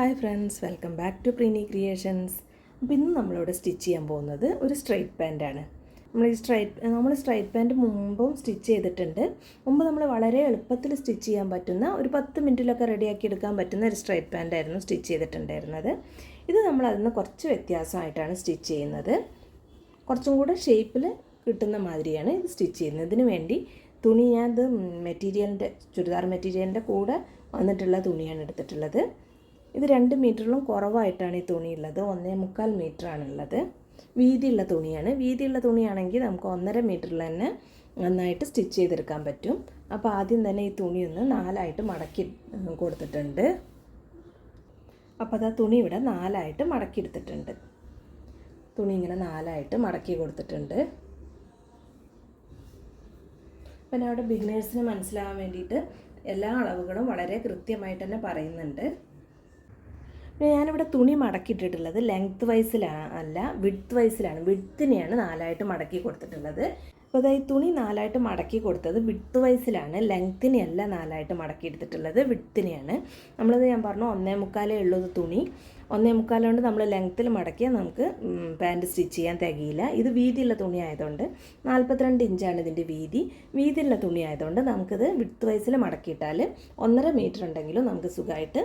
Hi friends welcome back to Preeni Creations അപ്പോൾ ഇന്ന് നമ്മളിവിടെ സ്റ്റിച്ച് ചെയ്യാൻ പോകുന്നത് ഒരു സ്ട്രൈറ്റ് പാന്റാണ് നമ്മൾ ഈ സ്ട്രൈറ്റ് നമ്മൾ സ്ട്രൈറ്റ് പാന്റ് മുമ്പും സ്റ്റിച്ച് ചെയ്തിട്ടുണ്ട്. മുമ്പ് നമ്മൾ വളരെ എളുപ്പത്തിൽ സ്റ്റിച്ച് ചെയ്യാൻ പറ്റുന്ന ഒരു പത്ത് മിനിറ്റിലൊക്കെ റെഡിയാക്കി എടുക്കാൻ പറ്റുന്ന ഒരു സ്ട്രൈറ്റ് പാന്റായിരുന്നു സ്റ്റിച്ച് ചെയ്തിട്ടുണ്ടായിരുന്നത്. ഇത് നമ്മൾ അതിൽ നിന്ന് കുറച്ച് വ്യത്യാസമായിട്ടാണ് സ്റ്റിച്ച് ചെയ്യുന്നത്. കുറച്ചും കൂടെ ഷേപ്പിൽ കിട്ടുന്ന മാതിരിയാണ് ഇത് സ്റ്റിച്ച് ചെയ്യുന്നത്. ഇതിന് വേണ്ടി തുണി ഞാൻ ഇത് മെറ്റീരിയലിന്റെ ചുരിദാർ മെറ്റീരിയലിന്റെ കൂടെ വന്നിട്ടുള്ള തുണിയാണ് എടുത്തിട്ടുള്ളത്. ഇത് രണ്ട് മീറ്ററിലും കുറവായിട്ടാണ് ഈ തുണി ഉള്ളത് ഒന്നേ മുക്കാൽ മീറ്ററാണുള്ളത്. വീതിയുള്ള തുണിയാണ്. വീതിയുള്ള തുണിയാണെങ്കിൽ നമുക്ക് ഒന്നര മീറ്ററിൽ തന്നെ നന്നായിട്ട് സ്റ്റിച്ച് ചെയ്തെടുക്കാൻ പറ്റും. അപ്പോൾ ആദ്യം തന്നെ ഈ തുണി ഒന്ന് നാലായിട്ട് മടക്കി കൊടുത്തിട്ടുണ്ട്. അപ്പോൾ അത് ആ തുണി ഇവിടെ നാലായിട്ട് മടക്കി എടുത്തിട്ടുണ്ട് തുണി ഇങ്ങനെ നാലായിട്ട് മടക്കി കൊടുത്തിട്ടുണ്ട്. പിന്നെ അവിടെ ബിഗിനേഴ്സിന് മനസ്സിലാവാൻ വേണ്ടിയിട്ട് എല്ലാ അളവുകളും വളരെ കൃത്യമായിട്ട് തന്നെ പറയുന്നുണ്ട്. പിന്നെ ഞാനിവിടെ തുണി മടക്കിയിട്ടിട്ടുള്ളത് ലെങ്ത് വൈസിലാണ് അല്ല വിഡ്ത്ത് വൈസിലാണ് വിഡ്ത്തിനെയാണ് നാലായിട്ട് മടക്കി കൊടുത്തിട്ടുള്ളത്. അപ്പോൾ അതായത് തുണി നാലായിട്ട് മടക്കി കൊടുത്തത് വിഡ്ത്ത് വൈസിലാണ് ലെങ്ത്തിനെയല്ല നാലായിട്ട് മടക്കി എടുത്തിട്ടുള്ളത് വിഡ്ത്തിനെയാണ് നമ്മളത് ഞാൻ പറഞ്ഞു ഒന്നേ മുക്കാലേ ഉള്ളത് തുണി. ഒന്നേ മുക്കാൽ കൊണ്ട് നമ്മൾ ലെങ്ത്തിൽ മടക്കിയാൽ നമുക്ക് പാന്റ് സ്റ്റിച്ച് ചെയ്യാൻ തികയില്ല. ഇത് വീതിയുള്ള തുണി ആയതുകൊണ്ട് നാൽപ്പത്തിരണ്ട് ഇഞ്ചാണ് ഇതിന്റെ വീതി. വീതിയുള്ള തുണി ആയതുകൊണ്ട് നമുക്കിത് വിഡ്ത്ത് വൈസിൽ മടക്കിയിട്ടാൽ ഒന്നര മീറ്റർ ഉണ്ടെങ്കിലും നമുക്ക് സുഖമായിട്ട്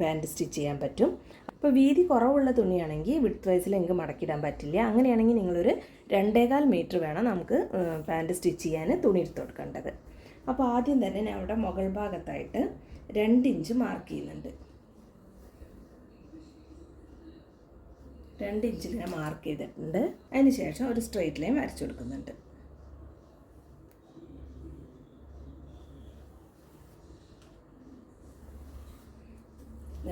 പാന്റ് സ്റ്റിച്ച് ചെയ്യാൻ പറ്റും. അപ്പോൾ വീതി കുറവുള്ള തുണിയാണെങ്കിൽ വിഡ്ത്ത് വൈസിൽ എനിക്ക് മടക്കിയിടാൻ പറ്റില്ല. അങ്ങനെയാണെങ്കിൽ നിങ്ങളൊരു രണ്ടേകാൽ മീറ്റർ വേണം നമുക്ക് പാന്റ് സ്റ്റിച്ച് ചെയ്യാൻ തുണി എടുത്ത് കൊടുക്കേണ്ടത്. അപ്പോൾ ആദ്യം തന്നെ ഞാൻ അവിടെ മുകൾ ഭാഗത്തായിട്ട് രണ്ട് ഇഞ്ച് മാർക്ക് ചെയ്യുന്നുണ്ട്. രണ്ട് ഇഞ്ചിൽ ഞാൻ മാർക്ക് ചെയ്തിട്ടുണ്ട്. അതിന് ശേഷം ഒരു സ്ട്രെയിറ്റ് ലൈൻ വരച്ചു കൊടുക്കുന്നുണ്ട്.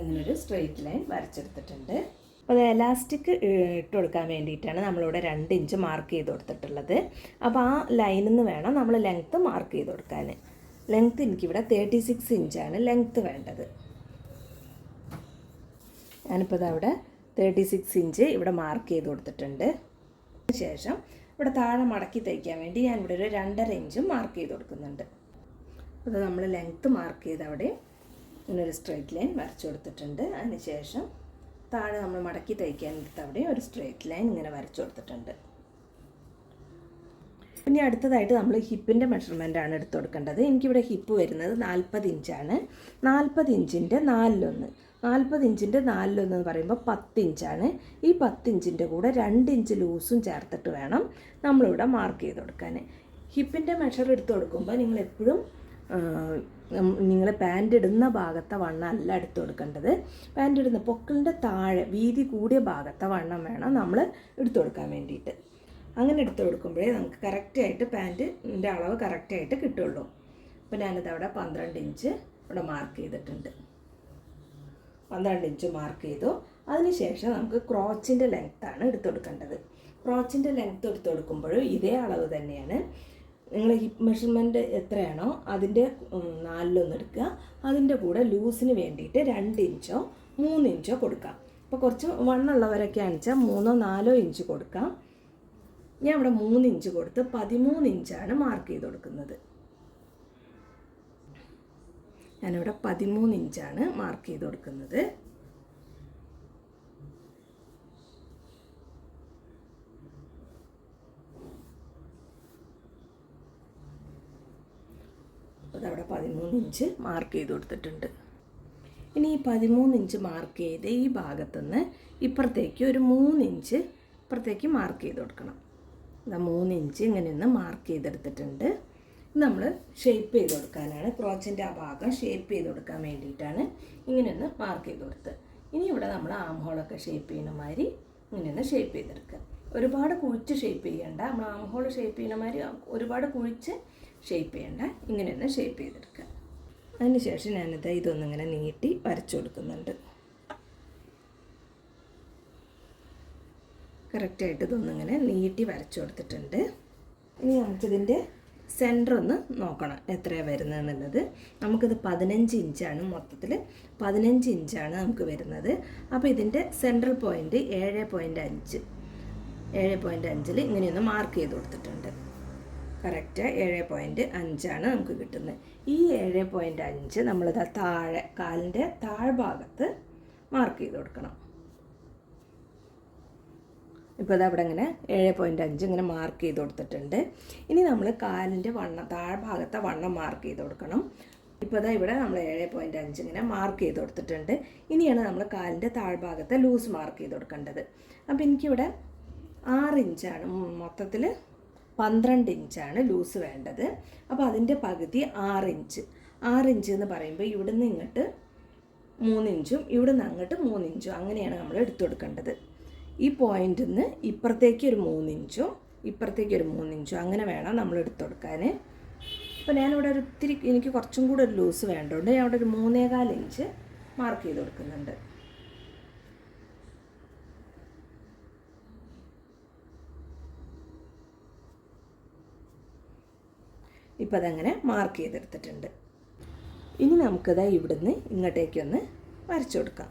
ഇങ്ങനൊരു സ്ട്രെയിറ്റ് ലൈൻ വരച്ചെടുത്തിട്ടുണ്ട്. അപ്പോൾ എലാസ്റ്റിക് ഇട്ട് കൊടുക്കാൻ വേണ്ടിയിട്ടാണ് നമ്മളിവിടെ രണ്ട് ഇഞ്ച് മാർക്ക് ചെയ്ത് കൊടുത്തിട്ടുള്ളത്. അപ്പോൾ ആ ലൈനിൽ നിന്ന് വേണം നമ്മൾ ലെങ്ത്ത് മാർക്ക് ചെയ്ത് കൊടുക്കാൻ. ലെങ്ത്ത് എനിക്കിവിടെ തേർട്ടി സിക്സ് ഇഞ്ചാണ് ലെങ്ത്ത് വേണ്ടത്. ഞാനിപ്പോൾ അതവിടെ തേർട്ടി സിക്സ് ഇഞ്ച് ഇവിടെ മാർക്ക് ചെയ്ത് കൊടുത്തിട്ടുണ്ട്. ശേഷം ഇവിടെ താഴെ മടക്കി തയ്ക്കാൻ വേണ്ടി ഞാൻ ഇവിടെ ഒരു രണ്ടര ഇഞ്ചും മാർക്ക് ചെയ്ത് കൊടുക്കുന്നുണ്ട്. അത് നമ്മൾ ലെങ്ത്ത് മാർക്ക് ചെയ്ത് അവിടെ ഇങ്ങനൊരു സ്ട്രെയിറ്റ് ലൈൻ വരച്ചു കൊടുത്തിട്ടുണ്ട്. അതിന് ശേഷം താഴെ നമ്മൾ മടക്കി തയ്ക്കാൻ അവിടെ ഒരു സ്ട്രെയിറ്റ് ലൈൻ ഇങ്ങനെ വരച്ചു കൊടുത്തിട്ടുണ്ട്. പിന്നെ അടുത്തതായിട്ട് നമ്മൾ ഹിപ്പിന്റെ ആണ് എടുത്തു കൊടുക്കേണ്ടത്. എനിക്കിവിടെ ഹിപ്പ് വരുന്നത് നാൽപ്പത് ഇഞ്ചാണ് നാൽപ്പത് ഇഞ്ചിന്റെ നാലിലൊന്ന്. നാൽപ്പത് ഇഞ്ചിന്റെ നാലിലൊന്ന് എന്ന് പറയുമ്പോൾ പത്ത് ഇഞ്ചാണ് ഈ പത്ത് ഇഞ്ചിന്റെ കൂടെ രണ്ട് ഇഞ്ച് ലൂസും ചേർത്തിട്ട് വേണം നമ്മളിവിടെ മാർക്ക് ചെയ്ത് കൊടുക്കാൻ. ഹിപ്പിന്റെ മെഷർ എടുത്ത് കൊടുക്കുമ്പോൾ നിങ്ങൾ എപ്പോഴും നിങ്ങൾ പാന്റ് ഇടുന്ന ഭാഗത്തെ വണ്ണം അല്ല എടുത്തു കൊടുക്കേണ്ടത്. പാന്റ് ഇടുന്ന പൊക്കിളിന്റെ താഴെ വീതി കൂടിയ ഭാഗത്തെ വണ്ണം വേണം നമ്മൾ എടുത്തു കൊടുക്കാൻ വേണ്ടിയിട്ട്. അങ്ങനെ എടുത്തു കൊടുക്കുമ്പോഴേ നമുക്ക് കറക്റ്റായിട്ട് പാന്റിന്റെ അളവ് കറക്റ്റായിട്ട് കിട്ടുള്ളൂ. അപ്പോൾ ഞാനിത് അവിടെ പന്ത്രണ്ട് ഇഞ്ച് ഇവിടെ മാർക്ക് ചെയ്തിട്ടുണ്ട്. പന്ത്രണ്ട് ഇഞ്ച് മാർക്ക് ചെയ്തു. അതിനുശേഷം നമുക്ക് ക്രോച്ചിന്റെ ലെങ്ത്താണ് എടുത്തു കൊടുക്കേണ്ടത്. ക്രോച്ചിന്റെ ലെങ്ത്ത് എടുത്തു കൊടുക്കുമ്പോഴും ഇതേ അളവ് തന്നെയാണ്. നിങ്ങൾ ഹിപ്പ് മെഷർമെന്റ് എത്രയാണോ അതിന്റെ നാലിലൊന്ന് എടുക്കുക. അതിന്റെ കൂടെ ലൂസിന് വേണ്ടിയിട്ട് രണ്ട് ഇഞ്ചോ മൂന്ന് ഇഞ്ചോ കൊടുക്കാം അപ്പോൾ കുറച്ച് വണ്ണുള്ളവരൊക്കെ ആണെച്ചാൽ മൂന്നോ നാലോ ഇഞ്ച് കൊടുക്കാം ഞാൻ ഇവിടെ മൂന്ന് ഇഞ്ച് കൊടുത്ത് പതിമൂന്ന് ഇഞ്ചാണ് മാർക്ക് ചെയ്ത് കൊടുക്കുന്നത്. ഞാനിവിടെ പതിമൂന്ന് ഇഞ്ചാണ് മാർക്ക് ചെയ്ത് കൊടുക്കുന്നത്. അതവിടെ പതിമൂന്ന് ഇഞ്ച് മാർക്ക് ചെയ്ത് കൊടുത്തിട്ടുണ്ട്. ഇനി ഈ പതിമൂന്ന് ഇഞ്ച് മാർക്ക് ചെയ്ത് ഈ ഭാഗത്തുനിന്ന് ഇപ്പുറത്തേക്ക് ഒരു മൂന്ന് ഇഞ്ച് ഇപ്പുറത്തേക്ക് മാർക്ക് ചെയ്ത് കൊടുക്കണം. ഇതാ മൂന്ന് ഇഞ്ച് ഇങ്ങനെ ഒന്ന് മാർക്ക് ചെയ്തെടുത്തിട്ടുണ്ട്. നമ്മൾ ഷേപ്പ് ചെയ്ത് കൊടുക്കാനാണ്. ക്രോച്ചിന്റെ ആ ഭാഗം ഷേപ്പ് ചെയ്ത് കൊടുക്കാൻ വേണ്ടിയിട്ടാണ് ഇങ്ങനെ ഒന്ന് മാർക്ക് ചെയ്ത് കൊടുത്ത്. ഇനി ഇവിടെ നമ്മൾ ആം ഹോളൊക്കെ ഷേപ്പ് ചെയ്യുന്ന മാതിരി ഇങ്ങനെ ഒന്ന് ഷേപ്പ് ചെയ്തെടുക്കുക. ഒരുപാട് കുഴിച്ച് ഷേപ്പ് ചെയ്യേണ്ട. നമ്മൾ ആം ഹോൾ ഷേപ്പ് ചെയ്യുന്ന മാതിരി ഒരുപാട് കുഴിച്ച് ഷേപ്പ് ചെയ്യണ്ട. ഇങ്ങനെ ഒന്ന് ഷേപ്പ് ചെയ്തെടുക്കുക അതിനുശേഷം ഞാനിത് ഇതൊന്നിങ്ങനെ നീട്ടി വരച്ചു കൊടുക്കുന്നുണ്ട്. കറക്റ്റായിട്ട് ഇതൊന്നിങ്ങനെ നീട്ടി വരച്ചു കൊടുത്തിട്ടുണ്ട്. ഇനി നമുക്കിതിന്റെ സെന്റർ ഒന്ന് നോക്കണം എത്രയാണ് വരുന്നത് എന്നുള്ളത് നമുക്കിത് പതിനഞ്ച് ഇഞ്ചാണ് മൊത്തത്തിൽ. പതിനഞ്ച് ഇഞ്ചാണ് നമുക്ക് വരുന്നത്. അപ്പോൾ ഇതിന്റെ സെൻട്രൽ പോയിന്റ് ഏഴ് പോയിന്റ് അഞ്ച്. ഏഴ് പോയിന്റ് അഞ്ചിൽ ഇങ്ങനെയൊന്ന് മാർക്ക് ചെയ്ത് കൊടുത്തിട്ടുണ്ട്. കറക്റ്റ് ഏഴ് പോയിന്റ് അഞ്ചാണ് നമുക്ക് കിട്ടുന്നത്. ഈ ഏഴ് പോയിന്റ് അഞ്ച് നമ്മളിത് താഴെ കാലിന്റെ താഴ്ഭാഗത്ത് മാർക്ക് ചെയ്ത് കൊടുക്കണം. ഇപ്പോൾ ഇത് അവിടെ ഇങ്ങനെ ഏഴ് പോയിന്റ് അഞ്ച് ഇങ്ങനെ മാർക്ക് ചെയ്ത് കൊടുത്തിട്ടുണ്ട്. ഇനി നമ്മൾ കാലിന്റെ വണ്ണം താഴ്ഭാഗത്തെ വണ്ണം മാർക്ക് ചെയ്ത് കൊടുക്കണം. ഇപ്പോൾ ഇതാ ഇവിടെ നമ്മൾ ഏഴ് പോയിന്റ് അഞ്ച് ഇങ്ങനെ മാർക്ക് ചെയ്ത് കൊടുത്തിട്ടുണ്ട്. ഇനിയാണ് നമ്മൾ കാലിന്റെ താഴ്ഭാഗത്തെ ലൂസ് മാർക്ക് ചെയ്ത് കൊടുക്കേണ്ടത്. അപ്പോൾ എനിക്കിവിടെ ആറ് ഇഞ്ചാണ്. മൊത്തത്തിൽ പന്ത്രണ്ട് ഇഞ്ചാണ് ലൂസ് വേണ്ടത്. അപ്പോൾ അതിന്റെ പകുതി ആറ് ഇഞ്ച്. ആറ് ഇഞ്ച് എന്ന് പറയുമ്പോൾ ഇവിടുന്ന് ഇങ്ങോട്ട് മൂന്നിഞ്ചും ഇവിടുന്ന് അങ്ങോട്ട് മൂന്നിഞ്ചും അങ്ങനെയാണ് നമ്മൾ എടുത്തു കൊടുക്കേണ്ടത്. ഈ പോയിന്റിൽ നിന്ന് ഇപ്പുറത്തേക്ക് ഒരു മൂന്നിഞ്ചും ഇപ്പുറത്തേക്ക് ഒരു മൂന്നിഞ്ചും അങ്ങനെ വേണം നമ്മൾ എടുത്തു കൊടുക്കാൻ അപ്പോൾ ഞാനിവിടെ ഒരു ഇത്തിരി എനിക്ക് കുറച്ചും കൂടെ ഒരു ലൂസ് വേണ്ടതുകൊണ്ട് ഞാൻ അവിടെ ഒരു മൂന്നേകാൽ ഇഞ്ച് മാർക്ക് ചെയ്ത് കൊടുക്കുന്നുണ്ട്. ഇപ്പോൾ അതങ്ങനെ മാർക്ക് ചെയ്തെടുത്തിട്ടുണ്ട്. ഇനി നമുക്കത് ഇവിടുന്ന് ഇങ്ങോട്ടേക്കൊന്ന് വരച്ചു കൊടുക്കാം.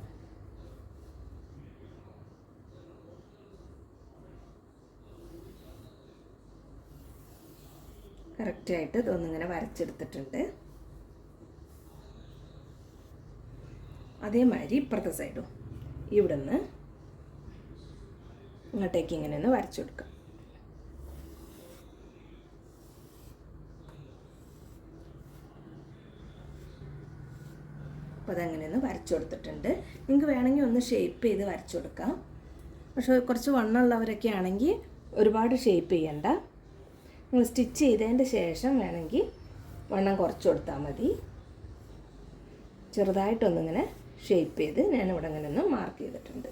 കറക്റ്റായിട്ട് ഇതൊന്നിങ്ങനെ വരച്ചെടുത്തിട്ടുണ്ട്. അതേമാതിരി ഇപ്പുറത്തെ സൈഡും ഇവിടുന്ന് ഇങ്ങോട്ടേക്ക് ഇങ്ങനെ ഒന്ന് വരച്ചു കൊടുക്കാം. അപ്പോൾ അതങ്ങനെ ഒന്ന് വരച്ചു കൊടുത്തിട്ടുണ്ട്. നിങ്ങൾക്ക് വേണമെങ്കിൽ ഒന്ന് ഷേപ്പ് ചെയ്ത് വരച്ചു കൊടുക്കാം. പക്ഷേ കുറച്ച് വണ്ണമുള്ളവരൊക്കെ ആണെങ്കിൽ ഒരുപാട് ഷേപ്പ് ചെയ്യണ്ട. നിങ്ങൾ സ്റ്റിച്ച് ചെയ്തതിന്റെ ശേഷം വേണമെങ്കിൽ വണ്ണം കുറച്ച് കൊടുത്താൽ മതി. ചെറുതായിട്ടൊന്നിങ്ങനെ ഷേപ്പ് ചെയ്ത് ഞാനിവിടെ അങ്ങനെ ഒന്ന് മാർക്ക് ചെയ്തിട്ടുണ്ട്.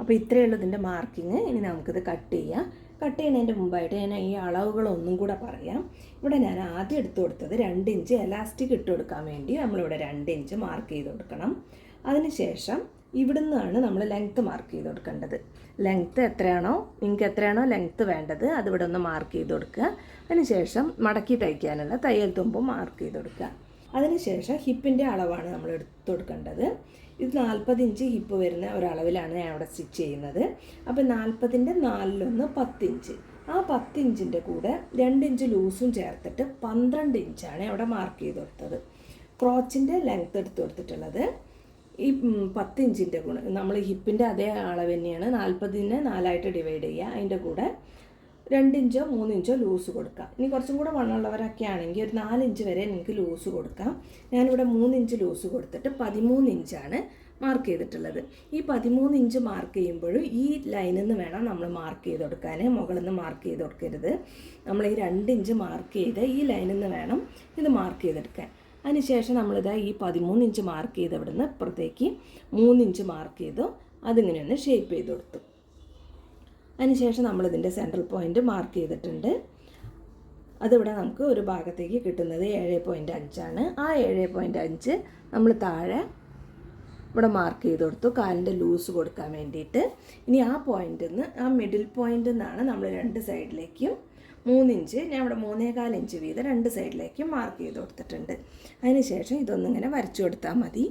അപ്പോൾ ഇത്രയേ ഉള്ളൂ ഇതിന്റെ മാർക്കിങ്. ഇനി നമുക്കിത് കട്ട് ചെയ്യാം. കട്ട് ചെയ്യുന്നതിന്റെ മുമ്പായിട്ട് ഞാൻ ഈ അളവുകളൊന്നും കൂടെ പറയാം. ഇവിടെ ഞാൻ ആദ്യം എടുത്തു കൊടുത്തത് രണ്ട് ഇഞ്ച് എലാസ്റ്റിക് ഇട്ട് കൊടുക്കാൻ വേണ്ടി നമ്മളിവിടെ രണ്ട് ഇഞ്ച് മാർക്ക് ചെയ്ത് കൊടുക്കണം. അതിനുശേഷം ഇവിടുന്നാണ് നമ്മൾ ലെങ്ത്ത് മാർക്ക് ചെയ്ത് കൊടുക്കേണ്ടത്. ലെങ്ത്ത് എത്രയാണോ? നിങ്ങൾക്ക് എത്രയാണോ ലെങ്ത്ത് വേണ്ടത് അത് ഇവിടെ ഒന്ന് മാർക്ക് ചെയ്ത് കൊടുക്കുക. അതിനുശേഷം മടക്കി തയ്ക്കാനുള്ള തയ്യൽ തുമ്പും മാർക്ക് ചെയ്ത് കൊടുക്കുക. അതിനുശേഷം ഹിപ്പിന്റെ അളവാണ് നമ്മൾ എടുത്തു കൊടുക്കേണ്ടത്. ഇത് നാൽപ്പത് ഇഞ്ച് ഹിപ്പ് വരുന്ന ഒരളവിലാണ് ഞാൻ അവിടെ സ്റ്റിച്ച് ചെയ്യുന്നത്. അപ്പോൾ നാൽപ്പതിന്റെ നാലിലൊന്ന് പത്തിഞ്ച് ആ പത്തിഞ്ചിന്റെ കൂടെ രണ്ട് ഇഞ്ച് ലൂസും ചേർത്തിട്ട് പന്ത്രണ്ട് ഇഞ്ചാണ് അവിടെ മാർക്ക് ചെയ്ത് കൊടുത്തത്. ക്രോച്ചിന്റെ ലെങ്ത്ത് എടുത്ത് കൊടുത്തിട്ടുള്ളത്. ഈ പത്തിഞ്ചിന്റെ ഗുണം നമ്മൾ ഹിപ്പിന്റെ അതേ അളവ് തന്നെയാണ് നാൽപ്പതിനെ നാലായിട്ട് ഡിവൈഡ് ചെയ്യുക. അതിന്റെ കൂടെ രണ്ട് മൂന്നിഞ്ചോ ലൂസ് കൊടുക്കാം. ഇനി കുറച്ചും കൂടെ വണ്ണമുള്ളവരൊക്കെ ആണെങ്കിൽ ഒരു നാലിഞ്ച് വരെ നിങ്ങൾക്ക് ലൂസ് കൊടുക്കാം. ഞാനിവിടെ മൂന്നിഞ്ച് ലൂസ് കൊടുത്തിട്ട് പതിമൂന്ന് ഇഞ്ചാണ് മാർക്ക് ചെയ്തിട്ടുള്ളത്. ഈ പതിമൂന്ന് ഇഞ്ച് മാർക്ക് ചെയ്യുമ്പോഴും ഈ ലൈനിൽ നിന്ന് വേണം നമ്മൾ മാർക്ക് ചെയ്ത് കൊടുക്കാൻ മുകളിൽ നിന്ന് മാർക്ക് ചെയ്ത് കൊടുക്കരുത്. നമ്മൾ ഈ രണ്ട് ഇഞ്ച് മാർക്ക് ചെയ്ത് ഈ ലൈനിൽ നിന്ന് വേണം ഇത് മാർക്ക് ചെയ്തെടുക്കാൻ. അതിനുശേഷം നമ്മളിതാ ഈ പതിമൂന്ന് ഇഞ്ച് മാർക്ക് ചെയ്ത് ഇവിടുന്ന് ഇപ്പുറത്തേക്ക് മൂന്നിഞ്ച് മാർക്ക് ചെയ്തു അതിങ്ങനെ ഒന്ന് ഷേപ്പ് ചെയ്ത് കൊടുത്തു. അതിനുശേഷം നമ്മളിതിന്റെ സെൻട്രൽ പോയിന്റ് മാർക്ക് ചെയ്തിട്ടുണ്ട്. അതിവിടെ നമുക്ക് ഒരു ഭാഗത്തേക്ക് കിട്ടുന്നത് ഏഴ് പോയിന്റ് അഞ്ചാണ്. ആ ഏഴ് പോയിന്റ് അഞ്ച് നമ്മൾ താഴെ ഇവിടെ മാർക്ക് ചെയ്ത് കൊടുത്തു. കാലിന്റെ ലൂസ് കൊടുക്കാൻ വേണ്ടിയിട്ട്. ഇനി ആ പോയിന്റിൽ നിന്ന് ആ മിഡിൽ പോയിന്റിൽ നിന്നാണ് നമ്മൾ രണ്ട് സൈഡിലേക്കും മൂന്നിഞ്ച് ഞാൻ ഇവിടെ മൂന്നേകാൽ ഇഞ്ച് വീതം രണ്ട് സൈഡിലേക്കും മാർക്ക് ചെയ്ത് കൊടുത്തിട്ടുണ്ട്. അതിനുശേഷം ഇതൊന്നിങ്ങനെ വരച്ചു കൊടുത്താൽ മതി.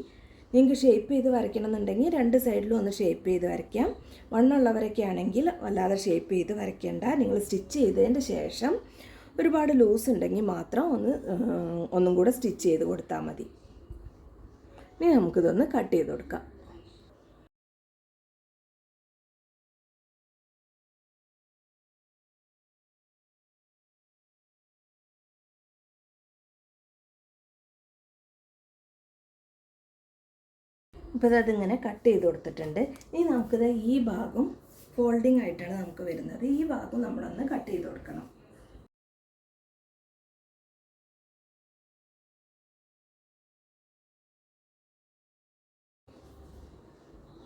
നിങ്ങൾക്ക് ഷേപ്പ് ചെയ്ത് വരയ്ക്കണമെന്നുണ്ടെങ്കിൽ രണ്ട് സൈഡിലും ഒന്ന് ഷേപ്പ് ചെയ്ത് വരയ്ക്കാം. വണ്ണുള്ളവരൊക്കെ ആണെങ്കിൽ വല്ലാതെ ഷേപ്പ് ചെയ്ത് വരയ്ക്കേണ്ട. നിങ്ങൾ സ്റ്റിച്ച് ചെയ്തതിന്റെ ശേഷം ഒരുപാട് ലൂസ് ഉണ്ടെങ്കിൽ മാത്രം ഒന്ന് ഒന്നും കൂടെ സ്റ്റിച്ച് ചെയ്ത് കൊടുത്താൽ മതി. ഇനി നമുക്കിതൊന്ന് കട്ട് ചെയ്ത് കൊടുക്കാം. ഇപ്പോൾ അതിങ്ങനെ കട്ട് ചെയ്ത് കൊടുത്തിട്ടുണ്ട്. ഇനി നമുക്കിത് ഈ ഭാഗം ഫോൾഡിംഗ് ആയിട്ടാണ് നമുക്ക് വരുന്നത്. ഈ ഭാഗം നമ്മളൊന്ന് കട്ട് ചെയ്ത് കൊടുക്കണം.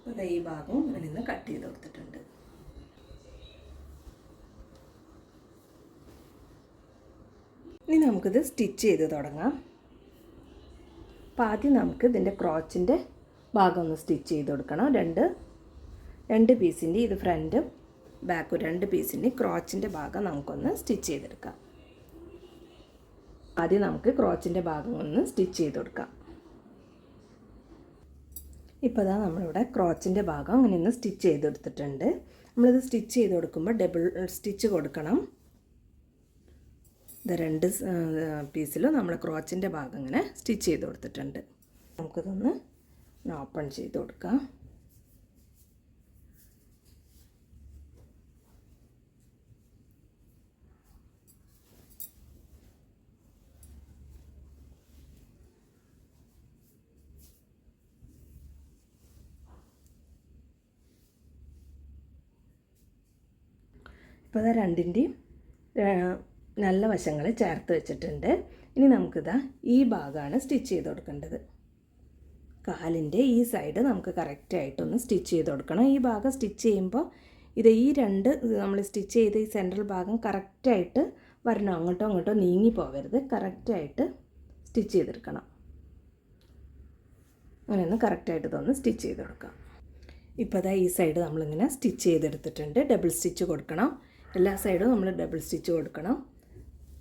അപ്പോൾ ഈ ഭാഗവും ഇതിൽ നിന്ന് കട്ട് ചെയ്ത് കൊടുത്തിട്ടുണ്ട്. ഇനി നമുക്കിത് സ്റ്റിച്ച് ചെയ്ത് തുടങ്ങാം. അപ്പോൾ ആദ്യം നമുക്ക് ഇതിന്റെ ക്രോച്ചിന്റെ ഭാഗം ഒന്ന് സ്റ്റിച്ച് ചെയ്ത് കൊടുക്കണം. രണ്ട് രണ്ട് പീസിന്റെ ഇത് ഫ്രണ്ടും ബാക്കും രണ്ട് പീസിന്റെ ക്രോച്ചിന്റെ ഭാഗം നമുക്കൊന്ന് സ്റ്റിച്ച് ചെയ്തെടുക്കാം. ആദ്യം നമുക്ക് ക്രോച്ചിന്റെ ഭാഗം ഒന്ന് സ്റ്റിച്ച് ചെയ്ത് കൊടുക്കാം. ഇപ്പോൾ ഇതാ നമ്മളിവിടെ ക്രോച്ചിന്റെ ഭാഗം അങ്ങനെ ഒന്ന് സ്റ്റിച്ച് ചെയ്തെടുത്തിട്ടുണ്ട് നമ്മളിത് സ്റ്റിച്ച് ചെയ്ത് കൊടുക്കുമ്പോൾ ഡബിൾ സ്റ്റിച്ച് കൊടുക്കണം. ഇത് രണ്ട് പീസിലും നമ്മൾ ക്രോച്ചിന്റെ ഭാഗം ഇങ്ങനെ സ്റ്റിച്ച് ചെയ്ത് കൊടുത്തിട്ടുണ്ട്. നമുക്കിതൊന്ന് ഓപ്പൺ ചെയ്ത് കൊടുക്കാം. ഇപ്പോൾ ഇതാ രണ്ടിന്റെയും നല്ല വശങ്ങൾ ചേർത്ത് വെച്ചിട്ടുണ്ട്. ഇനി നമുക്കിതാ ഈ ഭാഗമാണ് സ്റ്റിച്ച് ചെയ്ത് കൊടുക്കേണ്ടത്. കാലിന്റെ ഈ സൈഡ് നമുക്ക് കറക്റ്റായിട്ടൊന്ന് സ്റ്റിച്ച് ചെയ്ത് കൊടുക്കണം. ഈ ഭാഗം സ്റ്റിച്ച് ചെയ്യുമ്പോൾ ഇത് ഈ രണ്ട് നമ്മൾ സ്റ്റിച്ച് ചെയ്ത് ഈ സെൻട്രൽ ഭാഗം കറക്റ്റായിട്ട് വരണം. അങ്ങോട്ടോ അങ്ങോട്ടോ നീങ്ങി പോകരുത്. കറക്റ്റായിട്ട് സ്റ്റിച്ച് ചെയ്തെടുക്കണം. അങ്ങനെയൊന്ന് കറക്റ്റായിട്ട് ഇതൊന്ന് സ്റ്റിച്ച് ചെയ്ത് കൊടുക്കാം. ഇപ്പോൾ അതാ ഈ സൈഡ് നമ്മളിങ്ങനെ സ്റ്റിച്ച് ചെയ്തെടുത്തിട്ടുണ്ട്. ഡബിൾ സ്റ്റിച്ച് കൊടുക്കണം. എല്ലാ സൈഡും നമ്മൾ ഡബിൾ സ്റ്റിച്ച് കൊടുക്കണം.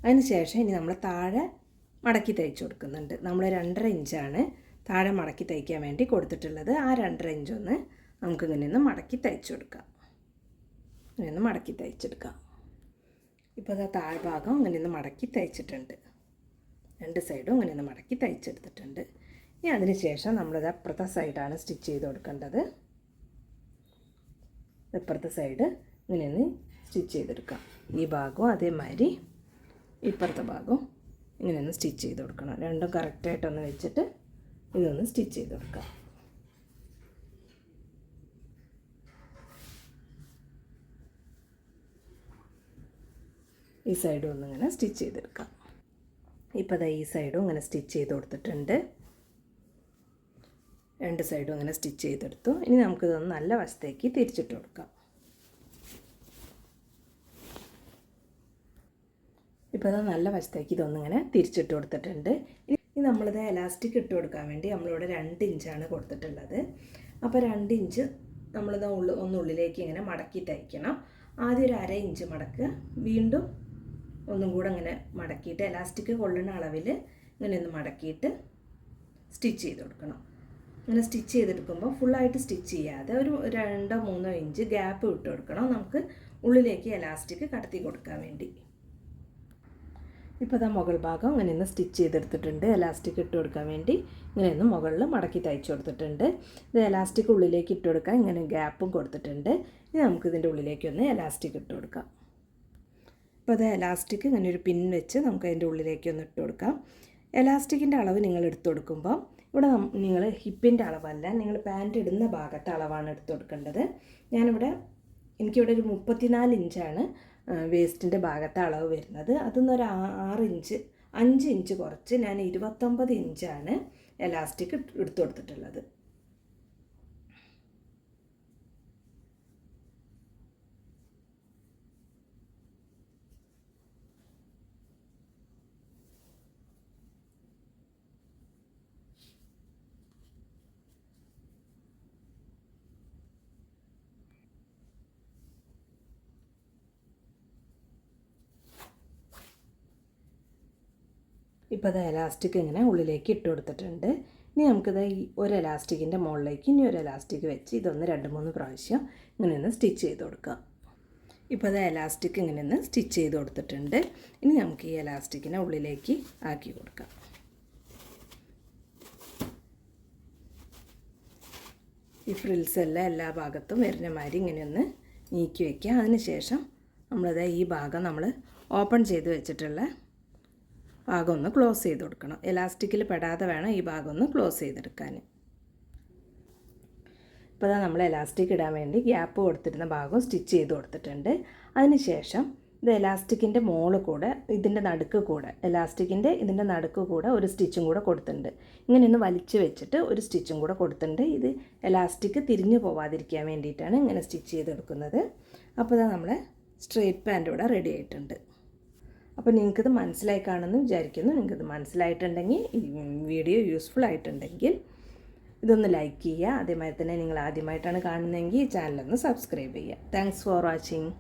അതിന് ശേഷം ഇനി നമ്മൾ താഴെ മടക്കി തയ്ച്ച് കൊടുക്കുന്നുണ്ട്. നമ്മൾ രണ്ടര ഇഞ്ചാണ് താഴെ മടക്കി തയ്ക്കാൻ വേണ്ടി കൊടുത്തിട്ടുള്ളത് ആ രണ്ടര ഇഞ്ചൊന്ന് നമുക്കിങ്ങനെ ഒന്ന് മടക്കി തയ്ച്ചു കൊടുക്കാം. ഇങ്ങനെ ഒന്ന് മടക്കി തയ്ച്ചെടുക്കാം ഇപ്പോൾ അത് താഴ്ഭാഗം ഇങ്ങനെ ഒന്ന് മടക്കി തയ്ച്ചിട്ടുണ്ട്. രണ്ട് സൈഡും ഇങ്ങനെ ഒന്ന് മടക്കി തയ്ച്ചെടുത്തിട്ടുണ്ട് ഇനി അതിന് ശേഷം നമ്മളിത് അപ്പുറത്തെ സൈഡാണ് സ്റ്റിച്ച് ചെയ്ത് കൊടുക്കേണ്ടത്. ഇപ്പുറത്തെ സൈഡ് ഇങ്ങനെ ഒന്ന് സ്റ്റിച്ച് ചെയ്തെടുക്കാം ഈ ഭാഗവും അതേമാതിരി ഇപ്പുറത്തെ ഭാഗവും ഇങ്ങനെ ഒന്ന് സ്റ്റിച്ച് ചെയ്ത് കൊടുക്കണം. രണ്ടും കറക്റ്റായിട്ടൊന്ന് വെച്ചിട്ട് ഇതൊന്ന് സ്റ്റിച്ച് ചെയ്ത് കൊടുക്കാം ഈ സൈഡും ഒന്നിങ്ങനെ സ്റ്റിച്ച് ചെയ്തെടുക്കാം. ഇപ്പോൾ ദാ ഈ സൈഡും ഇങ്ങനെ സ്റ്റിച്ച് ചെയ്ത് കൊടുത്തിട്ടുണ്ട്. രണ്ട് സൈഡും ഇങ്ങനെ സ്റ്റിച്ച് ചെയ്തെടുത്തു. ഇനി നമുക്കിതൊന്ന് നല്ല വശത്തേക്ക് തിരിച്ചിട്ട് കൊടുക്കാം. ഇപ്പോൾ അത് നല്ല വശത്തേക്ക് ഇതൊന്നിങ്ങനെ തിരിച്ചിട്ട് കൊടുത്തിട്ടുണ്ട്. ഇനി നമ്മളിത് എലാസ്റ്റിക് ഇട്ട് കൊടുക്കാൻ വേണ്ടി നമ്മളിവിടെ രണ്ട് ഇഞ്ചാണ് കൊടുത്തിട്ടുള്ളത്. അപ്പോൾ രണ്ട് ഇഞ്ച് നമ്മളിത് ഉള്ളു ഒന്നുള്ളിലേക്ക് ഇങ്ങനെ മടക്കി തയ്ക്കണം ആദ്യം ഒരു അര ഇഞ്ച് മടക്കുക വീണ്ടും ഒന്നും കൂടെ ഇങ്ങനെ മടക്കിയിട്ട് എലാസ്റ്റിക് കൊള്ളുന്ന അളവിൽ ഇങ്ങനെ ഒന്ന് മടക്കിയിട്ട് സ്റ്റിച്ച് ചെയ്ത് കൊടുക്കണം. അങ്ങനെ സ്റ്റിച്ച് ചെയ്തെടുക്കുമ്പോൾ ഫുള്ളായിട്ട് സ്റ്റിച്ച് ചെയ്യാതെ ഒരു രണ്ടോ മൂന്നോ ഇഞ്ച് ഗ്യാപ്പ് വിട്ട് കൊടുക്കണം. നമുക്ക് ഉള്ളിലേക്ക് എലാസ്റ്റിക് കടത്തി കൊടുക്കാൻ വേണ്ടി. ഇപ്പോൾ ഇതാ മുകൾ ഭാഗം ഇങ്ങനെ ഒന്ന് സ്റ്റിച്ച് ചെയ്തെടുത്തിട്ടുണ്ട്. എലാസ്റ്റിക് ഇട്ട് കൊടുക്കാൻ വേണ്ടി ഇങ്ങനെ ഒന്ന് മുകളിൽ മടക്കി തയ്ച്ചു കൊടുത്തിട്ടുണ്ട്. ഇത് എലാസ്റ്റിക് ഉള്ളിലേക്ക് ഇട്ട് കൊടുക്കാൻ ഇങ്ങനെ ഗ്യാപ്പും കൊടുത്തിട്ടുണ്ട്. ഇനി നമുക്ക് ഇതിന്റെ ഉള്ളിലേക്ക് ഒന്ന് എലാസ്റ്റിക് ഇട്ട് കൊടുക്കാം. ഇപ്പോൾ അത് എലാസ്റ്റിക് ഇങ്ങനെ ഒരു പിൻ വെച്ച് നമുക്ക് അതിന്റെ ഉള്ളിലേക്ക് ഒന്ന് ഇട്ട് കൊടുക്കാം. എലാസ്റ്റിക്കിന്റെ അളവ് നിങ്ങൾ എടുത്തു കൊടുക്കുമ്പോൾ ഇവിടെ നിങ്ങൾ ഹിപ്പിന്റെ അളവല്ല നിങ്ങൾ പാന്റ് ഇടുന്ന ഭാഗത്തെ അളവാണ് എടുത്തു കൊടുക്കേണ്ടത്. ഞാനിവിടെ എനിക്കിവിടെ ഒരു മുപ്പത്തിനാല് ഇഞ്ചാണ് വേസ്റ്റിന്റെ ഭാഗത്തെ അളവ് വരുന്നത്. അതിന്നൊരു ആറ് ഇഞ്ച് അഞ്ച് ഇഞ്ച് കുറച്ച് ഞാൻ ഇരുപത്തൊമ്പത് ഇഞ്ചാണ് എലാസ്റ്റിക് എടുത്തു കൊടുത്തിട്ടുള്ളത്. ഇപ്പോൾ അത് എലാസ്റ്റിക് ഇങ്ങനെ ഉള്ളിലേക്ക് ഇട്ട് കൊടുത്തിട്ടുണ്ട്. ഇനി നമുക്കിത് ഈ ഒരു എലാസ്റ്റിക്കിന്റെ മുകളിലേക്ക് ഇനി ഒരു എലാസ്റ്റിക് വെച്ച് ഇതൊന്ന് രണ്ട് മൂന്ന് പ്രാവശ്യം ഇങ്ങനെ ഒന്ന് സ്റ്റിച്ച് ചെയ്ത് കൊടുക്കുക ഇപ്പോൾ അത് എലാസ്റ്റിക് ഇങ്ങനെ ഒന്ന് സ്റ്റിച്ച് ചെയ്ത് കൊടുത്തിട്ടുണ്ട്. ഇനി നമുക്ക് ഈ എലാസ്റ്റിക്കിനെ ഉള്ളിലേക്ക് ആക്കി കൊടുക്കാം. ഈ ഫ്രിൽസ് എല്ലാം എല്ലാ ഭാഗത്തും വരുന്ന മാതിരി ഇങ്ങനെ ഒന്ന് നീക്കി വയ്ക്കുക അതിന് ശേഷം നമ്മളത് ഈ ഭാഗം നമ്മൾ ഓപ്പൺ ചെയ്ത് വെച്ചിട്ടുള്ള ഭാഗം ഒന്ന് ക്ലോസ് ചെയ്ത് കൊടുക്കണം. എലാസ്റ്റിക്കിൽ പെടാതെ വേണം ഈ ഭാഗം ഒന്ന് ക്ലോസ് ചെയ്തെടുക്കാൻ ഇപ്പോൾ നമ്മൾ എലാസ്റ്റിക് ഇടാൻ വേണ്ടി ഗ്യാപ്പ് കൊടുത്തിരുന്ന ഭാഗം സ്റ്റിച്ച് ചെയ്ത് കൊടുത്തിട്ടുണ്ട്. അതിന് ശേഷം ഇത് എലാസ്റ്റിക്കിന്റെ മോൾ കൂടെ ഇതിന്റെ നടുക്ക് കൂടെ എലാസ്റ്റിക്കിന്റെ ഇതിന്റെ നടുക്ക് കൂടെ ഒരു സ്റ്റിച്ചും കൂടെ കൊടുത്തിട്ടുണ്ട്. ഇങ്ങനെ ഒന്ന് വലിച്ചു വെച്ചിട്ട് ഒരു സ്റ്റിച്ചും കൂടെ കൊടുത്തിട്ടുണ്ട്. ഇത് എലാസ്റ്റിക് തിരിഞ്ഞു പോവാതിരിക്കാൻ വേണ്ടിയിട്ടാണ് ഇങ്ങനെ സ്റ്റിച്ച് ചെയ്തെടുക്കുന്നത്. അപ്പോൾ ഇതാ നമ്മളെ സ്ട്രെയിറ്റ് പാന്റ് ഇവിടെ റെഡി ആയിട്ടുണ്ട്. അപ്പോൾ നിങ്ങൾക്കിത് മനസ്സിലായി കാണുമെന്ന് വിചാരിക്കുന്നു. നിങ്ങൾക്കിത് മനസ്സിലായിട്ടുണ്ടെങ്കിൽ ഈ വീഡിയോ യൂസ്ഫുൾ ആയിട്ടുണ്ടെങ്കിൽ ഇതൊന്ന് ലൈക്ക് ചെയ്യുക. അതേമാതിരി തന്നെ നിങ്ങൾ ആദ്യമായിട്ടാണ് കാണുന്നതെങ്കിൽ ചാനലൊന്ന് സബ്സ്ക്രൈബ് ചെയ്യുക. Thanks for watching